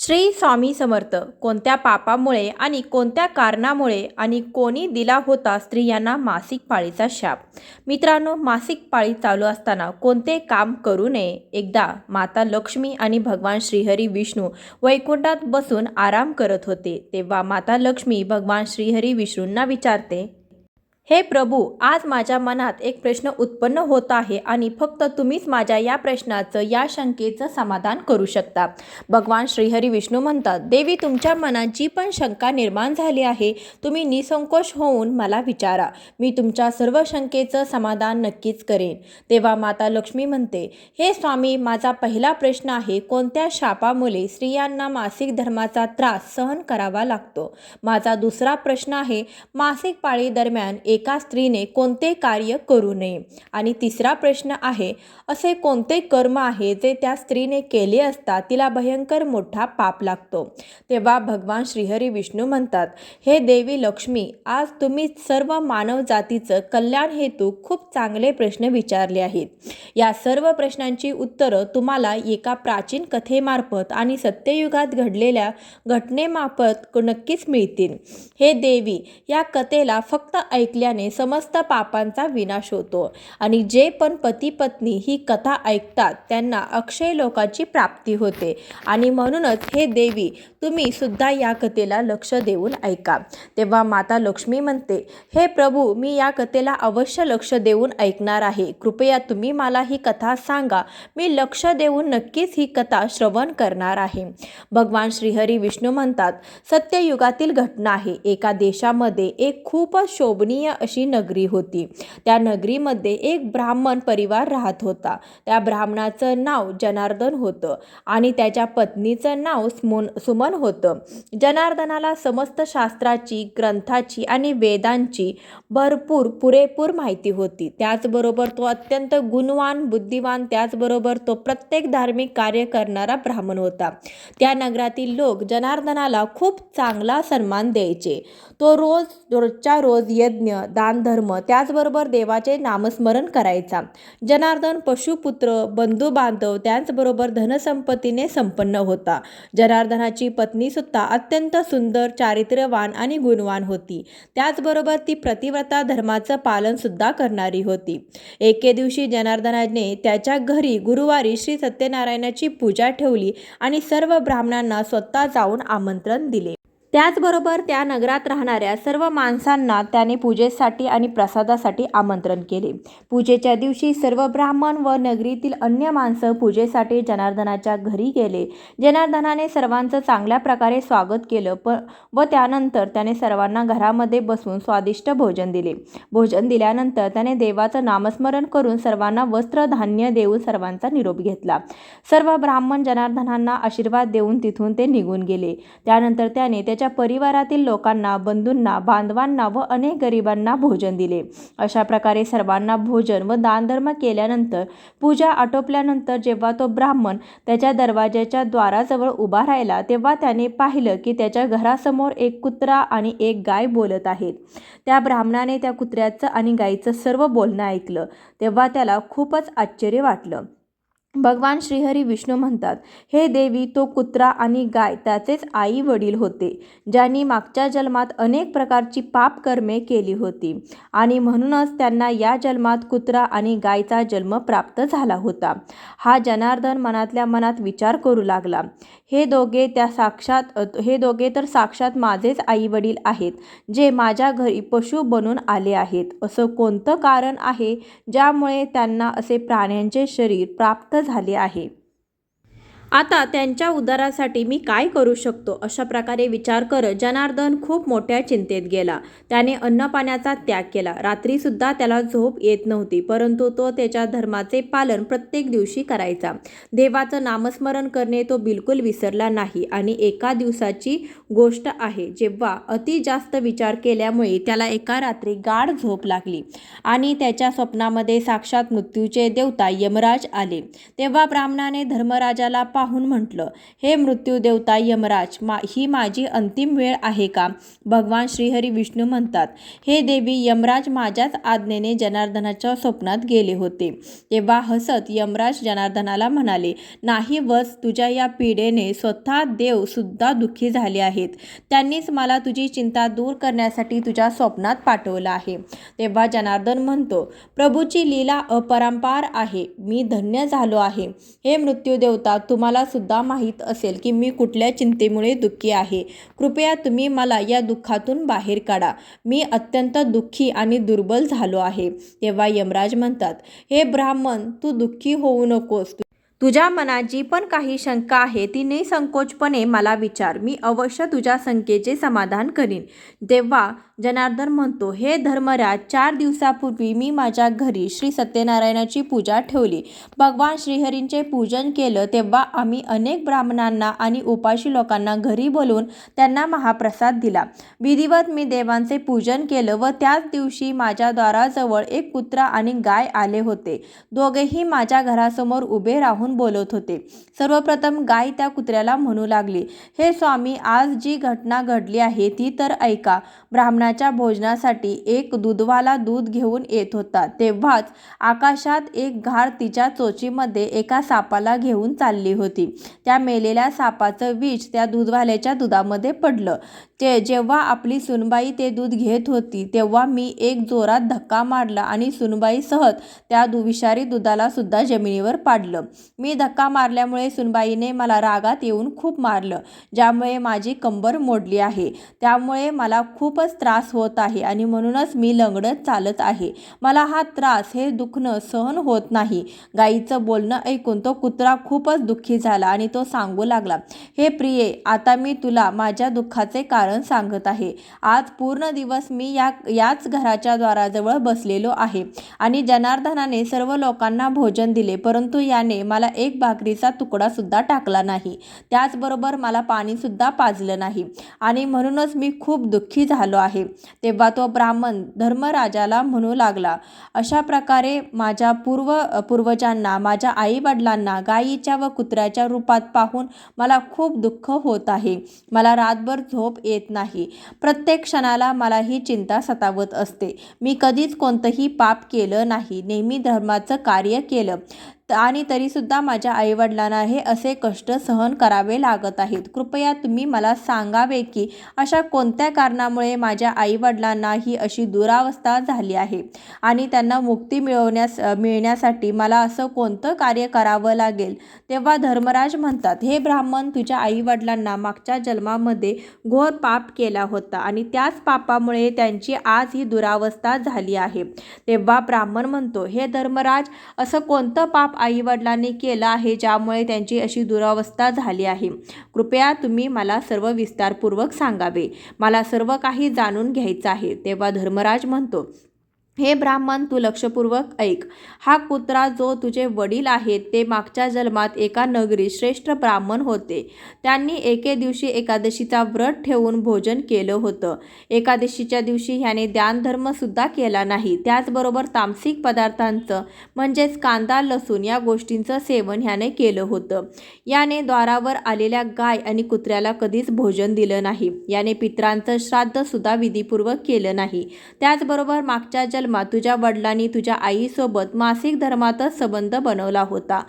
श्री स्वामी समर्थ कोणत्या पापामुळे आणि कोणत्या कारणामुळे आणि कोणी दिला होता स्त्रियांना मासिक पाळीचा शाप? मित्रांनो मासिक पाळी चालू असताना कोणते काम करू नये? एकदा माता लक्ष्मी आणि भगवान श्रीहरी विष्णू वैकुंठात बसून आराम करत होते तेव्हा माता लक्ष्मी भगवान श्रीहरी विष्णूंना विचारते हे प्रभू आज माझ्या मनात एक प्रश्न उत्पन्न होत आहे आणि फक्त तुम्हीच माझ्या या प्रश्नाचं या शंकेचं समाधान करू शकता. भगवान श्रीहरी विष्णू म्हणतात देवी तुमच्या मनात जी पण शंका निर्माण झाली आहे तुम्ही निसंकोच होऊन मला विचारा. मी तुमच्या सर्व शंकेचं समाधान नक्कीच करेन. तेव्हा माता लक्ष्मी म्हणते हे स्वामी माझा पहिला प्रश्न आहे कोणत्या शापामुळे स्त्रियांना मासिक धर्माचा त्रास सहन करावा लागतो? माझा दुसरा प्रश्न आहे मासिक पाळी दरम्यान एक स्त्रीने कोणते कार्य करू नये? आणि तिसरा प्रश्न आहे असे कोणते कर्म आहे जे त्या स्त्रीने केले असता तिला भयंकर मोठा पाप लागतो? तेव्हा भगवान श्रीहरी विष्णू म्हणतात हे देवी लक्ष्मी आज तुम्ही सर्व मानव जातीचं कल्याण हेतू खूप चांगले प्रश्न विचारले आहेत. या सर्व प्रश्नांची उत्तरं तुम्हाला एका प्राचीन कथेमार्फत आणि सत्ययुगात घडलेल्या घटनेमार्फत नक्कीच मिळतील. हे देवी या कथेला फक्त ऐकल्याने समस्त पापांचा विनाश होतो. आणि जे पण पती पत्नी ही कथा ऐकतात त्यांना अक्षय लोकाची प्राप्ती होते. आणि म्हणूनच हे देवी तुम्ही सुद्धा या कथेला लक्ष देऊन ऐका. तेव्हा माता लक्ष्मी म्हणते हे प्रभू मी या कथेला अवश्य लक्ष देऊन ऐकणार आहे. कृपया तुम्ही मला ही कथा सांगा. मी लक्ष देऊन नक्कीच ही कथा श्रवण करणार आहे. भगवान श्रीहरी विष्णू म्हणतात सत्ययुगातील घटना आहे. एका देशामध्ये एक खूपच शोभनीय अशी नगरी होती. त्या नगरीमध्ये एक ब्राह्मण परिवार राहत होता. त्या ब्राह्मणाचं नाव जनार्दन होतं आणि त्याच्या पत्नीचं नाव स्मोन सुमन होतं. जनार्दनाला समस्त शास्त्राची ग्रंथाची आणि वेदांची भरपूर पुरेपूर माहिती होती. त्याचबरोबर तो अत्यंत गुणवान बुद्धिवान त्याचबरोबर तो प्रत्येक धार्मिक कार्य करणारा ब्राह्मण होता. त्या नगरातील लोक जनार्दनाला खूप चांगला सन्मान द्यायचे. तो रोज रोजच्या रोज यज्ञ दानधर्म त्याचबरोबर देवाचे नामस्मरण करायचा. जनार्दन पशुपुत्र बंधुबांधव त्याचबरोबर धनसंपत्तीने संपन्न होता. जनार्दनाची पत्नीसुद्धा अत्यंत सुंदर चारित्र्यवान आणि गुणवान होती. त्याचबरोबर ती प्रतिव्रता धर्माचं पालनसुद्धा करणारी होती. एके दिवशी जनार्दनाने त्याच्या घरी गुरुवारी श्री सत्यनारायणाची पूजा ठेवली आणि सर्व ब्राह्मणांना स्वतः जाऊन आमंत्रण दिले. त्याचबरोबर त्या नगरात राहणाऱ्या सर्व माणसांना त्याने पूजेसाठी आणि प्रसादासाठी आमंत्रण केले. पूजेच्या दिवशी सर्व ब्राह्मण व नगरीतील अन्य माणसं पूजेसाठी जनार्दनाच्या घरी गेले. जनार्दनाने सर्वांचं चांगल्या प्रकारे स्वागत केलं प व त्यानंतर त्याने सर्वांना घरामध्ये बसून स्वादिष्ट भोजन दिले. भोजन दिल्यानंतर त्याने देवाचं नामस्मरण करून सर्वांना वस्त्र धान्य देऊन सर्वांचा निरोप घेतला. सर्व ब्राह्मण जनार्दनांना आशीर्वाद देऊन तिथून ते निघून गेले. त्यानंतर त्याने त्याच्या परिवारातील लोकांना बंधूंना बांधवांना व अनेक गरिबांना भोजन दिले. अशा प्रकारे सर्वांना भोजन व दानधर्म केल्यानंतर पूजा आटोपल्यानंतर जेव्हा तो ब्राह्मण त्याच्या दरवाज्याच्या द्वाराजवळ उभा राहिला तेव्हा त्याने पाहिलं की त्याच्या घरासमोर एक कुत्रा आणि एक गाय बोलत आहेत. त्या ब्राह्मणाने त्या कुत्र्याचं आणि गायीचं सर्व बोलणं ऐकलं. तेव्हा त्याला खूपच आश्चर्य वाटलं. भगवान श्रीहरी विष्णू म्हणतात हे देवी तो कुत्रा आणि गाय त्याचेच आई वडील होते ज्यांनी मागच्या जन्मात अनेक प्रकारची पाप कर्मे केली होती आणि म्हणूनच त्यांना या जन्मात कुत्रा आणि गायचा जन्म प्राप्त झाला होता. हा जनार्दन मनातल्या मनात विचार करू लागला. हे दोघे त्या साक्षात हे दोघे तर साक्षात माझेच आई वडील आहेत जे माझ्या घरी पशु बनून आले आहेत. असं कोणतं कारण आहे ज्यामुळे त्यांना असे प्राण्यांचे शरीर प्राप्त झाले आहे. आता त्यांच्या उद्धारासाठी मी काय करू शकतो? अशा प्रकारे विचार करत जनार्दन खूप मोठ्या चिंतेत गेला. त्याने अन्नपाण्याचा त्याग केला. रात्रीसुद्धा त्याला झोप येत नव्हती परंतु तो त्याच्या धर्माचे पालन प्रत्येक दिवशी करायचा. देवाचं नामस्मरण करणे तो बिलकुल विसरला नाही आणि एका दिवसाची गोष्ट आहे जेव्हा अति जास्त विचार केल्यामुळे त्याला एका रात्री गाढ झोप लागली आणि त्याच्या स्वप्नामध्ये साक्षात मृत्यूचे देवता यमराज आले. तेव्हा ब्राह्मणाने धर्मराजाला पाहून म्हटलं हे मृत्यूदेवता यमराज मा ही माझी अंतिम वेळ आहे का? भगवान श्रीहरी विष्णू म्हणतात हे देवी यमराज माझ्याच आज्ञेने जनार्दनाच्या स्वप्नात गेले होते. तेव्हा हसत यमराज जनार्दनाला म्हणाले नाही वस तुझ्या या पीडेने स्वतः देव सुद्धा दुःखी झाले आहेत. त्यांनीच मला तुझी चिंता दूर करण्यासाठी तुझ्या स्वप्नात पाठवलं आहे. तेव्हा जनार्दन म्हणतो प्रभूची लीला अपरंपार आहे. मी धन्य झालो आहे. हे मृत्यूदेवता तुम्हाला सुद्धा माहीत असेल की मी कुठल्या चिंतेमुळे दुःखी आहे. कृपया तुम्ही मला या दुःखातून बाहेर काढा. मी अत्यंत दुःखी आणि दुर्बल झालो आहे. तेव्हा यमराज म्हणतात हे ब्राह्मण तू दुःखी होऊ नकोस. तुझ्या मनात जी पण काही शंका आहे ती निसंकोचपणे मला विचार. मी अवश्य तुझ्या शंकेचे समाधान करीन. तेव्हा जनार्दन म्हणतो हे धर्मराज चार दिवसापूर्वी मी माझ्या घरी श्री सत्यनारायणाची पूजा ठेवली. भगवान श्रीहरींचे पूजन केलं तेव्हा आम्ही अनेक ब्राह्मणांना आणि उपाशी लोकांना घरी बोलवून त्यांना महाप्रसाद दिला. विधिवत मी देवांचे पूजन केलं व त्याच दिवशी माझ्या दाराजवळ एक कुत्रा आणि गाय आले होते. दोघेही माझ्या घरासमोर उभे राहून बोलत होते. सर्वप्रथम गाय त्या कुत्र्याला म्हणू लागली हे स्वामी आज जी घटना घडली आहे ती तर ऐका. ब्राह्मणाच्या भोजनासाठी एक दूधवाला दूध घेऊन येत होता. तेव्हाच आकाशात एक घार तिच्या चोचीमध्ये एका सापाला घेऊन चालली होती. त्या मेलेल्या सापाचं विष त्या दूधवाल्याच्या दुधामध्ये पडलं. ते जेव्हा आपली सुनबाई ते दूध घेत होती तेव्हा मी एक जोरात धक्का मारला आणि सुनबाई सहज त्या दु विषारी दुधाला सुद्धा जमिनीवर पाडलं. मी धक्का मारल्यामुळे सुनबाईने मला रागात येऊन खूप मारलं ज्यामुळे माझी कंबर मोडली आहे. त्यामुळे मला खूपच त्रास त्रास होत आहे आणि म्हणूनच मी लंगडत चालत आहे. मला हा त्रास हे दुखणं सहन होत नाही. गाईचं बोलणं ऐकून तो कुत्रा खूपच दुःखी झाला आणि तो सांगू लागला हे प्रिये आता मी तुला माझ्या दुःखाचे कारण सांगत आहे. आज पूर्ण दिवस मी या याच घराच्या द्वाराजवळ बसलेलो आहे आणि जनार्दनाने सर्व लोकांना भोजन दिले परंतु याने मला एक भाकरीचा तुकडा सुद्धा टाकला नाही. त्याचबरोबर मला पाणीसुद्धा पाजलं नाही आणि म्हणूनच मी खूप दुःखी झालो आहे. तेव्हा तो ब्राह्मण धर्मराजाला म्हणू लागला अशा प्रकारे माझ्या पूर्व पूर्वजांना माझ्या आईवडिलांना गायीच्या व कुत्र्याच्या रूपात पाहून मला खूप दुःख होत आहे. मला रातभर झोप येत नाही. प्रत्येक क्षणाला मला ही चिंता सतावत असते. मी कधीच कोणतंही पाप केलं नाही. नेहमी धर्माचं कार्य केलं. आणि तरीसुद्धा माझ्या आईवडिलांना हे असे कष्ट सहन करावे लागत आहेत. कृपया तुम्ही मला सांगावे की अशा कोणत्या कारणामुळे माझ्या आईवडिलांना ही अशी दुरावस्था झाली आहे? आणि त्यांना मुक्ती मिळवण्यास मिळण्यासाठी मला असं कोणतं कार्य करावं लागेल? तेव्हा धर्मराज म्हणतात हे ब्राह्मण तुझ्या आईवडिलांना मागच्या जन्मामध्ये घोर पाप केला होता आणि त्याच पापामुळे त्यांची आज ही दुरावस्था झाली आहे. तेव्हा ब्राह्मण म्हणतो हे धर्मराज असं कोणतं पाप आईवडिलांनी केलं आहे ज्यामुळे त्यांची अशी दुरावस्था झाली आहे. कृपया तुम्ही मला सर्व विस्तारपूर्वक सांगावे. मला सर्व काही जाणून घ्यायचं आहे. तेव्हा धर्मराज म्हणतो हे ब्राह्मण तू लक्षपूर्वक ऐक. हा कुत्रा जो तुझे वडील आहेत ते मागच्या जन्मात एका नगरी श्रेष्ठ ब्राह्मण होते. त्यांनी एके दिवशी एकादशीचा व्रत ठेवून भोजन केलं होतं. एकादशीच्या दिवशी ह्याने दानधर्मसुद्धा केला नाही. त्याचबरोबर तामसिक पदार्थांचं म्हणजेच कांदा लसूण या गोष्टींचं सेवन ह्याने केलं होतं. याने द्वारावर आलेल्या गाय आणि कुत्र्याला कधीच भोजन दिलं नाही. याने पित्रांचं श्राद्धसुद्धा विधीपूर्वक केलं नाही. त्याचबरोबर मागच्या जन्म जन्मात तुझ्या वडिलांनी तुझ्या आईसोबत मासिक धर्मातच संबंध बनवला होता.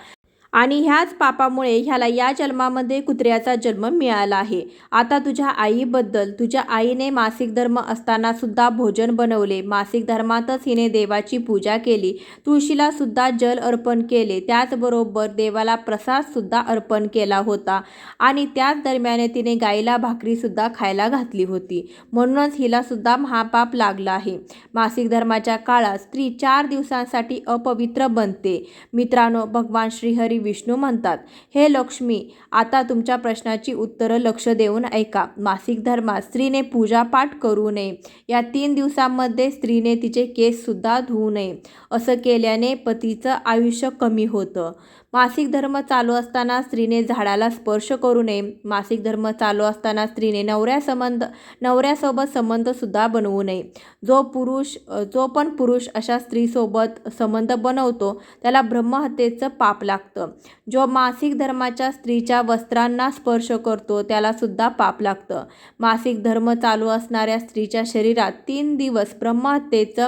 आणि ह्याच पापामुळे ह्याला या जन्मामध्ये कुत्र्याचा जन्म मिळाला आहे. आता तुझ्या आईबद्दल तुझ्या आईने मासिक धर्म असताना सुद्धा भोजन बनवले. मासिक धर्मातच हिने देवाची पूजा केली. तुळशीला सुद्धा जल अर्पण केले. त्याचबरोबर देवाला प्रसादसुद्धा अर्पण केला होता. आणि त्याच दरम्याने तिने गाईला भाकरीसुद्धा खायला घातली होती. म्हणूनच हिला सुद्धा महापाप लागला आहे. मासिक धर्माच्या काळात स्त्री चार दिवसांसाठी अपवित्र बनते. मित्रांनो भगवान श्रीहरी विष्णू म्हणतात हे लक्ष्मी आता तुमच्या प्रश्नाची उत्तरं लक्ष देऊन ऐका. मासिक धर्मात स्त्रीने पूजापाठ करू नये. या तीन दिवसांमध्ये स्त्रीने तिचे केससुद्धा धुवू नये. असं केल्याने पतीचं आयुष्य कमी होतं. मासिक धर्म चालू असताना स्त्रीने झाडाला स्पर्श करू नये. मासिक धर्म चालू असताना स्त्रीने नवऱ्या संबंध नवऱ्यासोबत संबंधसुद्धा बनवू नये. जो पुरुष जो पण पुरुष अशा स्त्रीसोबत संबंध बनवतो त्याला ब्रह्महत्येचं पाप लागतं. जो मासिक धर्माच्या स्त्रीच्या वस्त्रांना स्पर्श करतो त्याला सुद्धा पाप लागतं. मासिक धर्म चालू असणाऱ्या स्त्रीच्या शरीरात तीन दिवस ब्रह्महत्येचं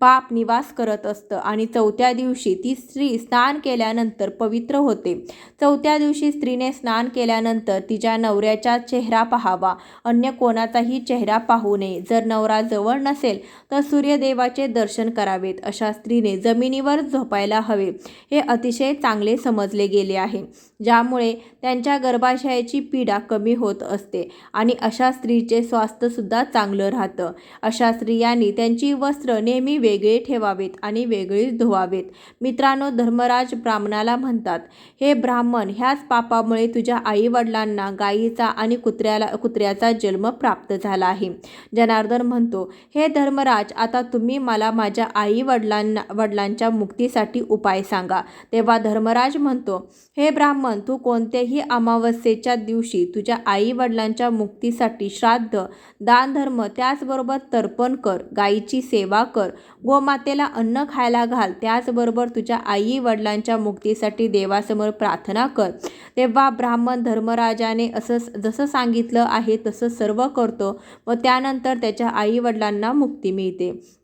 पाप निवास करत असतं आणि चौथ्या दिवशी ती स्त्री स्नान केल्यानंतर पवित्र होते. चौथ्या दिवशी स्त्रीने स्नान केल्यानंतर तिच्या नवऱ्याचा चेहरा पाहावा. अन्य कोणाचाही चेहरा पाहू नये. जर नवरा जवळ नसेल तर सूर्यदेवाचे दर्शन करावेत. अशा स्त्रीने जमिनीवर झोपायला हवे. हे अतिशय चांगले समजले गेले आहे. ज्यामुळे त्यांच्या गर्भाशयाची पीडा कमी होत असते आणि अशा स्त्रीचे स्वास्थ्यसुद्धा चांगलं राहतं. अशा स्त्रियांनी त्यांची वस्त्र नेहमी वेगळे ठेवावेत आणि वेगळीच धुवावेत. मित्रांनो धर्मराज ब्राह्मणाला म्हणतात हे ब्राह्मण ह्याच पापामुळे तुझ्या आईवडिलांना गायीचा आणि कुत्र्याला कुत्र्याचा जन्म प्राप्त झाला आहे. जनार्दन म्हणतो हे धर्मराज आता तुम्ही मला माझ्या आई वडिलांना वडिलांच्या मुक्तीसाठी उपाय सांगा. तेव्हा धर्मराज म्हणतो हे ब्राह्मण तू कोणत्याही अमावस्येच्या दिवशी तुझ्या आई वडिलांच्या मुक्तीसाठी श्राद्ध दानधर्म त्याचबरोबर तर्पण कर गायीची सेवा कर गोमातेला अन्न खायला घाल त्याचबरोबर तुझ्या आई वडिलांच्या मुक्तीसाठी देवासमोर प्रार्थना कर. तेव्हा ब्राह्मण धर्मराजाने असं जसं सांगितलं आहे तसं सर्व करतो. व त्यानंतर त्याच्या आई वडिलांना मुक्ती मिळते.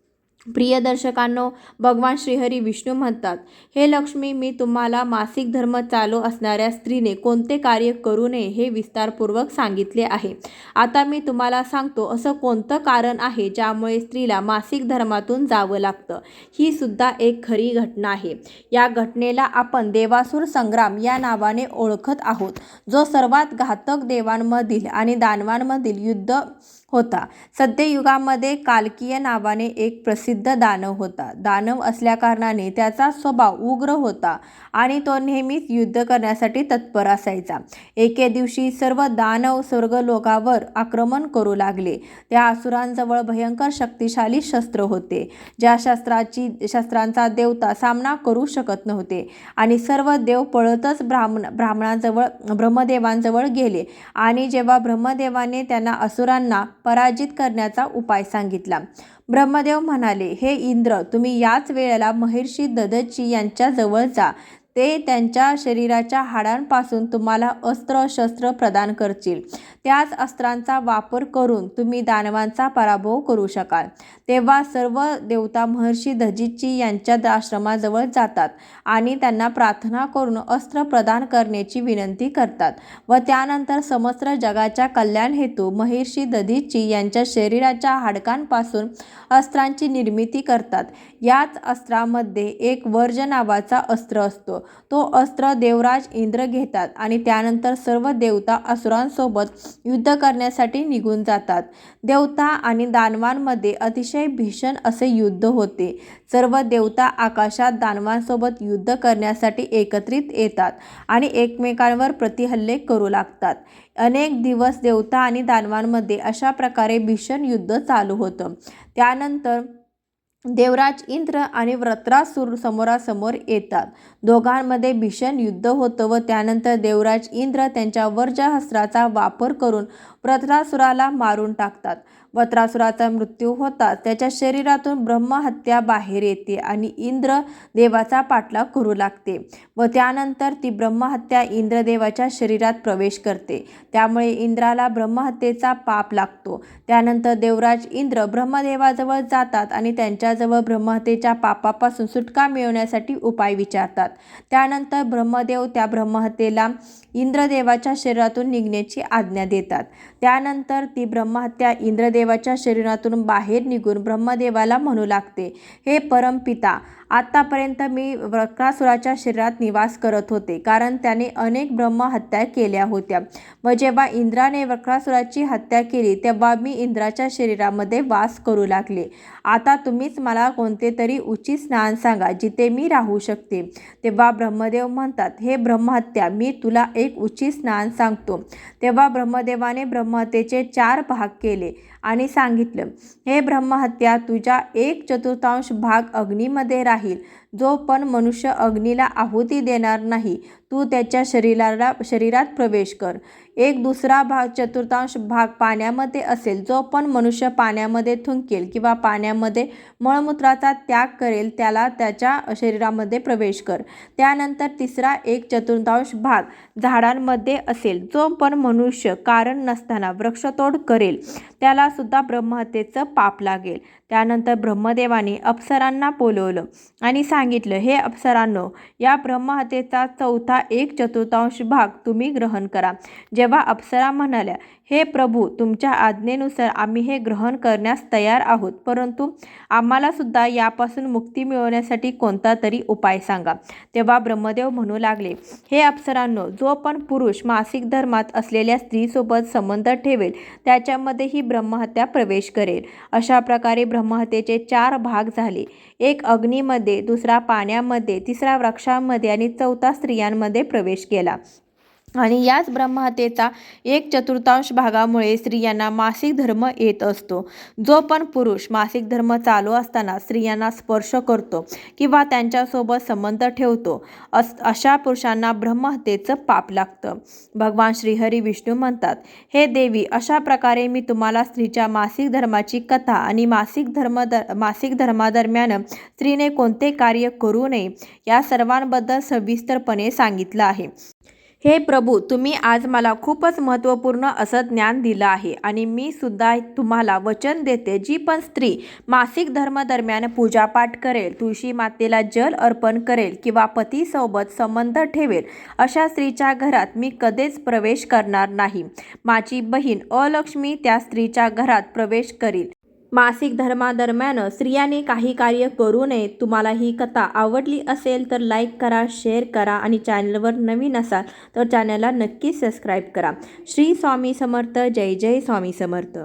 प्रिय दर्शकांनो भगवान श्रीहरी विष्णू म्हणतात हे लक्ष्मी मी तुम्हाला मासिक धर्म चालू असणाऱ्या स्त्रीने कोणते कार्य करू नये हे विस्तारपूर्वक सांगितले आहे. आता मी तुम्हाला सांगतो असं कोणतं कारण आहे ज्यामुळे स्त्रीला मासिक धर्मातून जावं लागतं? ही सुद्धा एक खरी घटना आहे. या घटनेला आपण देवासूर संग्राम या नावाने ओळखत आहोत जो सर्वात घातक देवांमधील आणि दानवांमधील युद्ध होता. सत्ययुगामध्ये कालकीय नावाने एक प्रसिद्ध दानव होता. दानव असल्याकारणाने त्याचा स्वभाव उग्र होता आणि तो नेहमीच युद्ध करण्यासाठी तत्पर असायचा. एके दिवशी सर्व दानव स्वर्गलोकावर आक्रमण करू लागले. त्या असुरांजवळ भयंकर शक्तिशाली शस्त्र होते ज्या शस्त्राची शस्त्रांचा देवता सामना करू शकत नव्हते आणि सर्व देव पळतच ब्राह्मण ब्राह्मणाजवळ ब्रह्मदेवांजवळ गेले आणि जेव्हा ब्रह्मदेवाने त्यांना असुरांना पराजित करण्याचा उपाय सांगितला. ब्रह्मदेव म्हणाले हे इंद्र तुम्ही याच वेळेला महर्षी ददची यांच्याजवळ जा. ते त्यांच्या शरीराच्या हाडांपासून तुम्हाला अस्त्र शस्त्र प्रदान करतील. त्याच अस्त्रांचा वापर करून तुम्ही दानवांचा पराभव करू शकाल. तेव्हा सर्व देवता महर्षी दजीची यांच्या आश्रमाजवळ जातात आणि त्यांना प्रार्थना करून अस्त्र प्रदान करण्याची विनंती करतात. व त्यानंतर समस्त जगाच्या कल्याण हेतू महर्षी दधीची यांच्या शरीराच्या हाडकांपासून अस्त्रांची निर्मिती करतात. याच अस्त्रामध्ये एक वर्ज नावाचा अस्त्र असतो. तो अस्त्र देवराज इंद्र घेतात आणि त्यानंतर सर्व देवता असुरांसोबत युद्ध करण्यासाठी निघून जातात. देवता आणि दानवांमध्ये अतिशय भीषण असे युद्ध होते. सर्व देवता आकाशात दानवांसोबत युद्ध करण्यासाठी एकत्रित येतात आणि एकमेकांवर प्रतिहल्ले करू लागतात. अनेक दिवस देवता आणि दानवांमध्ये अशा प्रकारे भीषण युद्ध चालू होतं. त्यानंतर देवराज इंद्र आणि व्रत्रासूर समोरासमोर येतात. दोघांमध्ये भीषण युद्ध होतं व त्यानंतर देवराज इंद्र त्यांच्या वर्जहस्त्राचा वापर करून व्रत्रासुराला मारून टाकतात. वत्रासुराचा मृत्यू होता. त्याच्या शरीरातून ब्रह्महत्या बाहेर येते आणि इंद्र देवाचा पाठलाग करू लागते व त्यानंतर ती ब्रह्महत्या इंद्रदेवाच्या शरीरात प्रवेश करते. त्यामुळे इंद्राला ब्रह्महत्येचा पाप लागतो. त्यानंतर देवराज इंद्र ब्रह्मदेवाजवळ जातात आणि त्यांच्याजवळ ब्रह्महत्येच्या पापापासून सुटका मिळवण्यासाठी उपाय विचारतात. त्यानंतर ब्रह्मदेव त्या ब्रह्महत्येला इंद्रदेवाच्या शरीरातून निघण्याची आज्ञा देतात. त्यानंतर ती ब्रह्महत्या इंद्रदेव ब्रह्मदेवाच्या शरीरातून बाहेर निघून ब्रह्मदेवाला म्हणू लागते हे परमपिता आत्तापर्यंत मी वक्रासुराच्या शरीरात निवास करत होते कारण त्याने अनेक ब्रह्महत्या केल्या होत्या. व जेव्हा इंद्राने वक्रासुराची हत्या केली तेव्हा मी इंद्राच्या शरीरामध्ये वास करू लागले. आता तुम्हीच मला कोणते तरी उचित स्नान सांगा जिथे मी राहू शकते. तेव्हा ब्रह्मदेव म्हणतात हे ब्रह्महत्या मी तुला एक उचित स्नान सांगतो. तेव्हा ब्रह्मदेवाने ब्रह्महत्येचे चार भाग केले. आणि सांगितलं हे ब्रह्महत्या तुझ्या एक चतुर्थांश भाग अग्नीमध्ये राहील. जो पण मनुष्य अग्नीला आहुती देणार नाही तू त्याच्या शरीराला शरीरात प्रवेश कर. एक दुसरा भाग चतुर्थांश भाग पाण्यामध्ये असेल. जो पण मनुष्य पाण्यामध्ये थुंकेल किंवा पाण्यामध्ये मळमूत्राचा त्याग करेल त्याला त्याच्या शरीरामध्ये प्रवेश कर. त्यानंतर तिसरा एक चतुर्थांश भाग झाडांमध्ये असेल. जो पण मनुष्य कारण नसताना वृक्षतोड करेल त्याला सुद्धा ब्रह्महत्येचं पाप लागेल. त्यानंतर ब्रह्मदेवाने अप्सरांना बोलवलं आणि सांगितलं हे अप्सरांनो या ब्रह्महत्येचा चौथा एक चतुर्थांश भाग तुम्ही ग्रहण करा. जेव्हा अप्सरा म्हणाल्या हे प्रभू तुमच्या आज्ञेनुसार आम्ही हे ग्रहण करण्यास तयार आहोत परंतु आम्हालासुद्धा यापासून मुक्ती मिळवण्यासाठी कोणता तरी उपाय सांगा. तेव्हा ब्रह्मदेव म्हणू लागले हे अप्सरांनो जो पण पुरुष मासिक धर्मात असलेल्या स्त्रीसोबत संबंध ठेवेल त्याच्यामध्येही ब्रह्महत्या प्रवेश करेल. अशा प्रकारे ब्रह्महत्येचे चार भाग झाले. एक अग्नीमध्ये दुसरा पाण्यामध्ये तिसरा वृक्षांमध्ये आणि चौथा स्त्रियांमध्ये प्रवेश केला. आणि याच ब्रह्महत्येचा एक चतुर्थांश भागामुळे स्त्रियांना मासिक धर्म येत असतो. जो पण पुरुष मासिक धर्म चालू असताना स्त्रियांना स्पर्श करतो किंवा त्यांच्यासोबत संबंध ठेवतो अस अशा पुरुषांना ब्रह्महत्येचं पाप लागतं. भगवान श्रीहरी विष्णू म्हणतात हे देवी अशा प्रकारे मी तुम्हाला स्त्रीच्या मासिक धर्माची कथा आणि मासिक धर्म दर मासिक धर्मादरम्यान स्त्रीने कोणते कार्य करू नये या सर्वांबद्दल सविस्तरपणे सांगितलं आहे. हे प्रभू तुम्ही आज मला खूपच महत्त्वपूर्ण असं ज्ञान दिलं आहे आणि मी सुद्धा तुम्हाला वचन देते जी पण स्त्री मासिक धर्मदरम्यान पूजापाठ करेल तुळशी मातेला जल अर्पण करेल किंवा पतीसोबत संबंध ठेवेल अशा स्त्रीच्या घरात मी कधीच प्रवेश करणार नाही. माझी बहीण अलक्ष्मी त्या स्त्रीच्या घरात प्रवेश करील. मासिक धर्मादरम्यान स्त्रियांनी काही कार्य करू नये तुम्हाला ही कथा आवडली असेल तर लाईक करा शेअर करा आणि चॅनलवर नवीन असाल तर चॅनलला नक्की सबस्क्राईब करा. श्री स्वामी समर्थ जय जय स्वामी समर्थ.